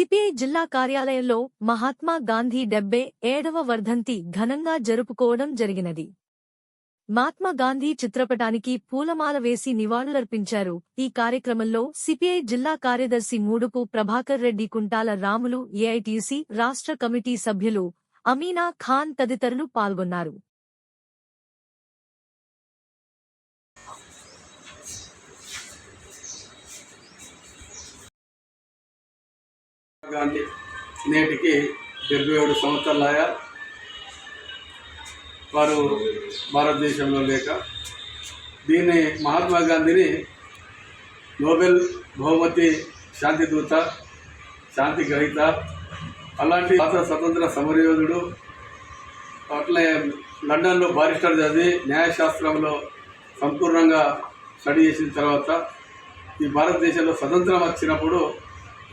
CPI జిల్లా కార్యాలయంలో మహాత్మా గాంధీ డెబ్బే ఏడవ వర్ధంతి ఘనంగా జరుపుకోవడం జరిగినది. మహాత్మా గాంధీ చిత్రపటానికి పూలమాల వేసి నివాళులర్పించారు. ఈ కార్యక్రమంలో సిపిఐ జిల్లా కార్యదర్శి మూడుపు ప్రభాకర్ రెడ్డి కుంటాల రాములు ఏఐటీసీ రాష్ట్ర కమిటీ సభ్యులు అమీనా ఖాన్ తదితరులు పాల్గొన్నారు. గాంధీ నేటికి డెబ్బై ఏడు సంవత్సరాలయా వారు భారతదేశంలో లేక దీన్ని మహాత్మా గాంధీని నోబెల్ బహుమతి శాంతి దూత శాంతి గ్రహీత అలాంటి భారత స్వతంత్ర సమరయోధుడు అట్లే లండన్లో బారిస్టర్ చదివి న్యాయశాస్త్రంలో సంపూర్ణంగా స్టడీ చేసిన తర్వాత ఈ భారతదేశంలో స్వతంత్రం వచ్చినప్పుడు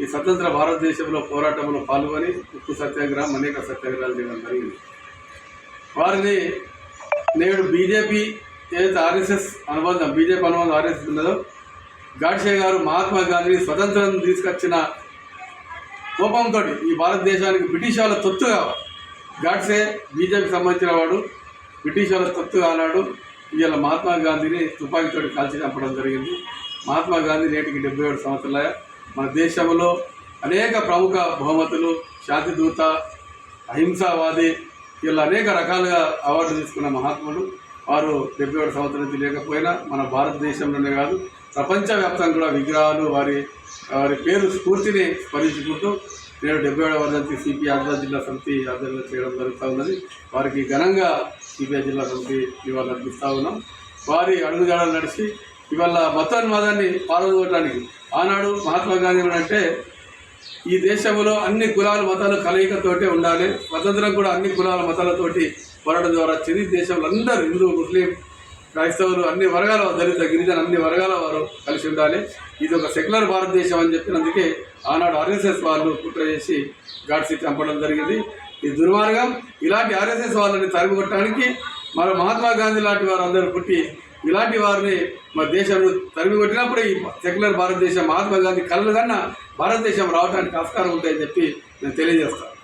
ఈ స్వతంత్ర భారతదేశంలో పోరాటంలో పాల్గొని ఉప్పు సత్యాగ్రహం అనేక సత్యాగ్రహాలు చేయడం జరిగింది. వారిని నేడు బీజేపీ ఏదైతే ఆర్ఎస్ఎస్ అనుబంధం బీజేపీ అనుబంధం ఆర్ఎస్ఎస్ ఉన్నదో గాడ్షే గారు మహాత్మా గాంధీని స్వతంత్రం తీసుకొచ్చిన కోపంతో ఈ భారతదేశానికి బ్రిటిష్ వాళ్ళ తొత్తుగా గాడ్సే బీజేపీకి సంబంధించిన వాడు బ్రిటిష్ వాళ్ళ తొత్తుగా అన్నాడు ఇవాళ మహాత్మా గాంధీని తుపాకీతోటి కాల్చి చంపడం జరిగింది. మహాత్మా గాంధీ నేటికి డెబ్బై ఏడు సంవత్సరాల మన దేశంలో అనేక ప్రముఖ బహుమతులు శాంతిదూత అహింసావాది వీళ్ళు అనేక రకాలుగా అవార్డు తీసుకున్న మహాత్ములు. వారు డెబ్బై ఏడు సంవత్సరం నుంచి లేకపోయినా మన భారతదేశంలోనే కాదు ప్రపంచవ్యాప్తంగా కూడా విగ్రహాలు వారి వారి పేరు స్ఫూర్తిని స్మరించుకుంటూ నేడు డెబ్బై ఏడవ వర్ధంతి సిపిఐ ఆదిలాబాద్ జిల్లా సమితి ఆధ్వర్యంలో చేయడం జరుగుతూ ఉన్నది. వారికి ఘనంగా సిపిఐ జిల్లా సమితి ఇవాళ అర్పిస్తూ ఉన్నాం. వారి అడుగుజాడలు నడిచి ఇవాళ మతోన్మాదాన్ని పాల్గొనడానికి ఆనాడు మహాత్మా గాంధీ అంటే ఈ దేశంలో అన్ని కులాల మతాలు కలయికతోటే ఉండాలి. స్వతంత్రం కూడా అన్ని కులాల మతాలతోటి పోరాటం ద్వారా వచ్చింది దేశంలో అందరూ హిందూ ముస్లిం క్రైస్తవులు అన్ని వర్గాల దళిత గిరిజన అన్ని వర్గాల వారు కలిసి ఉండాలి. ఇది ఒక సెక్యులర్ భారతదేశం అని చెప్పినందుకే ఆనాడు ఆర్ఎస్ఎస్ వాళ్ళు కుట్ర చేసి గాడ్సి చంపడం జరిగింది. ఈ దుర్మార్గం ఇలాంటి ఆర్ఎస్ఎస్ వాళ్ళని తరిమికొట్టడానికి మన మహాత్మా గాంధీ లాంటి వారు అందరూ పుట్టి ఇలాంటి వారిని మన దేశంలో తరిమి కొట్టినప్పుడు ఈ సెక్యులర్ భారతదేశం మహాత్మా గాంధీ కళ్ళు కన్నా భారతదేశం రావడానికి ఆస్కారం ఉంటాయని చెప్పి నేను తెలియజేస్తాను